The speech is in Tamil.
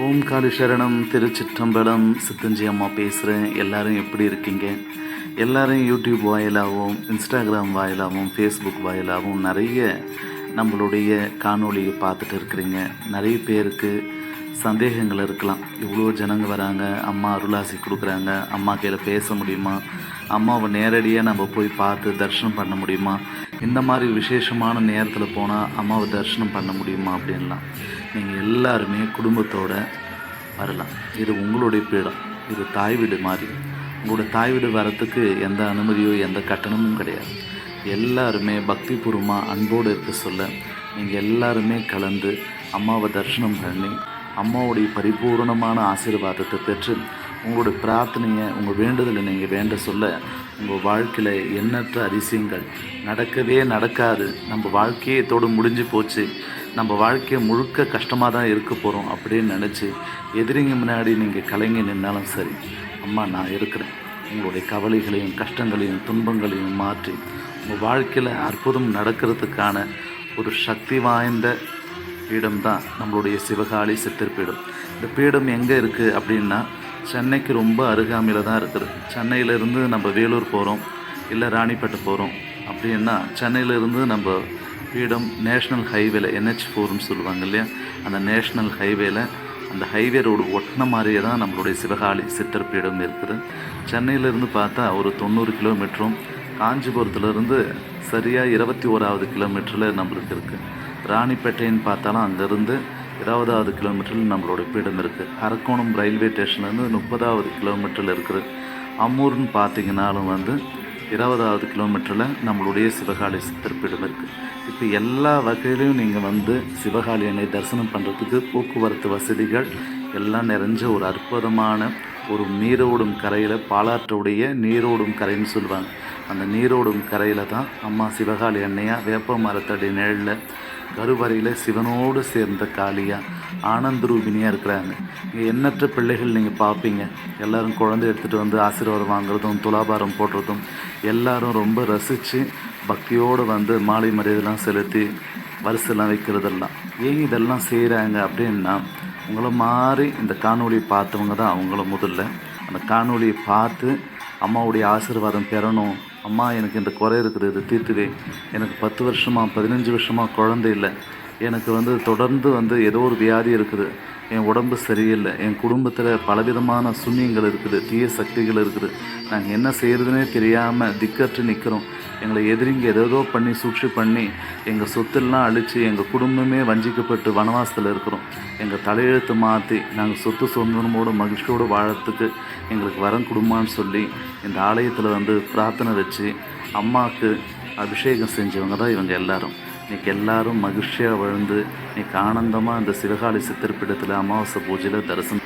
ஓம் காலி சரணம் திருச்சிற்றம்பலம். சித்தஞ்சி அம்மா பேசுகிறேன் எல்லாரும் எப்படி இருக்கீங்க? எல்லாரும் யூடியூப் வாயிலாகவும் இன்ஸ்டாகிராம் வாயிலாகவும் ஃபேஸ்புக் வாயிலாகவும் நிறைய நம்மளுடைய காணொலியை பார்த்துட்டு இருக்கிறீங்க. நிறைய பேருக்கு சந்தேகங்கள் இருக்கலாம். இவ்வளோ ஜனங்க வராங்க. அம்மா அருளாசி கொடுக்குறாங்க. அம்மா கையில் பேச முடியுமா? அம்மாவை நேரடியாக நம்ம போய் பார்த்து தரிசனம் பண்ண முடியுமா? இந்த மாதிரி விசேஷமான நேரத்தில் போனால் அம்மாவை தரிசனம் பண்ண முடியுமா அப்படின்லாம். நீங்கள் எல்லாருமே குடும்பத்தோடு வரலாம். இது உங்களுடைய பீடம். இது தாய் வீடு மாதிரி. உங்களோட தாய் வீடு வரத்துக்கு எந்த அனுமதியோ எந்த கட்டணமும் கிடையாது. எல்லாருமே பக்திபூர்வமாக அன்போடு இருக்க சொல்ல நீங்கள் எல்லாருமே கலந்து அம்மாவை தரிசனம் பண்ணி அம்மாவுடைய பரிபூரணமான ஆசீர்வாதத்தை பெற்று உங்களுடைய பிரார்த்தனையை உங்கள் வேண்டுதலை நீங்கள் வேண்ட சொல்ல உங்கள் வாழ்க்கையில் எண்ணற்ற அதிசயங்கள் நடக்கவே நடக்காது. நம்ம வாழ்க்கையே இதோடு முடிஞ்சு போச்சு. நம்ம வாழ்க்கையை முழுக்க கஷ்டமாக தான் இருக்க போகிறோம் அப்படின்னு நினச்சி எதிரிங்க முன்னாடி நீங்கள் கலங்கி நின்னாலும் சரி அம்மா நான் இருக்கிறேன். உங்களுடைய கவலைகளையும் கஷ்டங்களையும் துன்பங்களையும் மாற்றி உங்கள் வாழ்க்கையில் அற்புதம் நடக்கிறதுக்கான ஒரு சக்தி வாய்ந்த பீடம் தான் நம்மளுடைய சிவகாளி சித்தர் பீடம். இந்த பீடம் எங்கே இருக்குது அப்படின்னா சென்னைக்கு ரொம்ப அருகாமையில் தான் இருக்குது. சென்னையிலேருந்து நம்ம வேலூர் போகிறோம் இல்லை ராணிப்பேட்டை போகிறோம் அப்படின்னா சென்னையிலேருந்து நம்ம பீடம் நேஷ்னல் ஹைவேல என்ஹெச் ஃபோர்னு சொல்லுவாங்க இல்லையா? அந்த நேஷ்னல் ஹைவேல அந்த ஹைவே ரோடு ஒட்டின மாதிரியே தான் நம்மளுடைய சிவகாளி சித்தர் பீடம் இருக்குது. சென்னையிலேருந்து பார்த்தா ஒரு தொண்ணூறு கிலோமீட்டரும் காஞ்சிபுரத்துலேருந்து சரியாக இருபத்தி ஓராவது கிலோமீட்டரில் நம்மளுக்கு இருக்குது ராணிப்பேட்டைன்னு பார்த்தாலும் அங்கேருந்து இருபதாவது கிலோமீட்டரில் நம்மளோட பீடம் இருக்குது அரக்கோணம் ரயில்வே ஸ்டேஷன்லேருந்து முப்பதாவது கிலோமீட்டரில் இருக்குது அம்மூர்னு பார்த்தீங்கனாலும் வந்து இருபதாவது கிலோமீட்டரில் நம்மளுடைய சிவகாளி சித்தர்பீடம் இருக்குது இப்போ எல்லா வகையிலையும் நீங்கள் வந்து சிவகாளி அணை தரிசனம் பண்ணுறதுக்கு போக்குவரத்து வசதிகள் எல்லாம் நிறைஞ்ச ஒரு அற்புதமான ஒரு நீரோடும் கரையில் பாலாற்றுடைய நீரோடும் கரைன்னு சொல்லுவாங்க. அந்த நீரோடும் கரையில் தான் அம்மா சிவகாளி அன்னையாக வேப்ப மரத்தடி நிழலில் கருவறையில் சிவனோடு சேர்ந்த காளியாக ஆனந்த ரூபினியாக இருக்கிறாங்க. இங்கே எண்ணற்ற பிள்ளைகள் நீங்கள் பார்ப்பீங்க எல்லோரும் குழந்தை எடுத்துகிட்டு வந்து ஆசீர்வாதம் வாங்குறதும் துலாபாரம் போடுறதும் எல்லாரும் ரொம்ப ரசித்து பக்தியோடு வந்து மாலை மரியாதைலாம் செலுத்தி வரிசைலாம் வைக்கிறதெல்லாம். ஏன் இதெல்லாம் செய்கிறாங்க அப்படின்னா உங்களை மாதிரி இந்த காணொலியை பார்த்தவங்க தான் அவங்கள முதல்ல. அந்த காணொலியை பார்த்து அம்மாவுடைய ஆசீர்வாதம் பெறணும். அம்மா எனக்கு இந்த குறை இருக்குது இது தீர்த்துவே எனக்கு பத்து வருஷமாக பதினஞ்சு வருஷமாக குழந்தை இல்லை. எனக்கு வந்து தொடர்ந்து வந்து ஏதோ ஒரு வியாதி இருக்குது. என் உடம்பு சரியில்லை. என் குடும்பத்தில் பலவிதமான சுண்ணியங்கள் இருக்குது தீய சக்திகள் இருக்குது. நாங்கள் என்ன செய்கிறதுனே தெரியாமல் திக்கற்று நிற்கிறோம் எங்களை எதிரிங்க ஏதேதோ பண்ணி சூழ்ச்சி பண்ணி எங்கள் சொத்துலாம் அழித்து எங்கள் குடும்பமே வஞ்சிக்கப்பட்டு வனவாசத்தில் இருக்கிறோம். எங்கள் தலையெழுத்து மாற்றி நாங்கள் சொத்து சொந்தமோடு மகிழ்ச்சியோடு வாழறதுக்கு எங்களுக்கு வரம் கொடுமான்னு சொல்லி இந்த ஆலயத்தில் வந்து பிரார்த்தனை வச்சு அம்மாவுக்கு அபிஷேகம் செஞ்சவங்க தான் இவங்க எல்லாரும். இன்னைக்கு எல்லாரும் மகிழ்ச்சியாக வாழ்ந்து இன்றைக்கி ஆனந்தமாக இந்த சிவகாளி சித்திரப்பீடத்தில் அமாவாசை பூஜையில் தரிசனம்